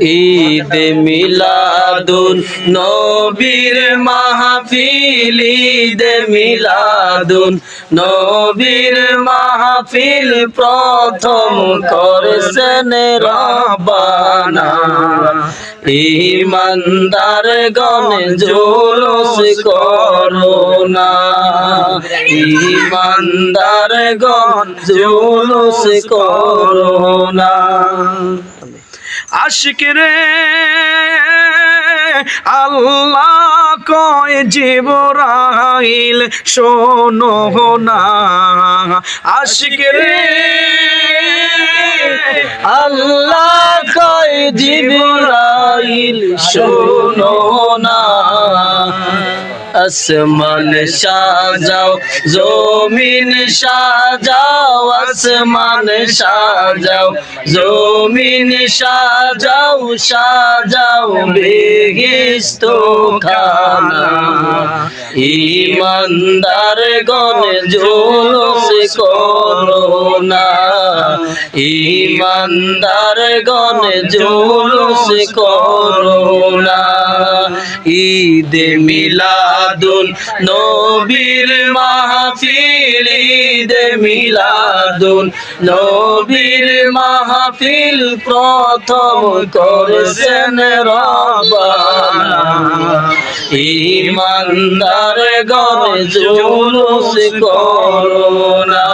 ঈদ মিলাদুন নবীর মাহফিল ঈদ মিলাদুন নবীর মাহফিল প্রথম করেছেন রবানা। ইমানদার গণ জোলস করোনা। ইমানদার গণ জোলস করোনা। আশিক রে আল্লাহ কয় জীবরাইল শোনো না। আশিক রে আল্লাহ কয় জীবরাইল শোনো না। আসমান সাজাও, জমিন সাজাও, আসমান সাজাও, জমিন সাজাও সাজাও বেহিস্ত খানা। ইমানদার গণ জোলস করোনা ইমানদার গণ জোলস করোনা ঈদ মিলাদুন নবীর মাহফিল, ঈদ মিলাদুন নবীর মাহফিল প্রথম করেছেন রবানা। ইমানদার গণ জুলুস করোনা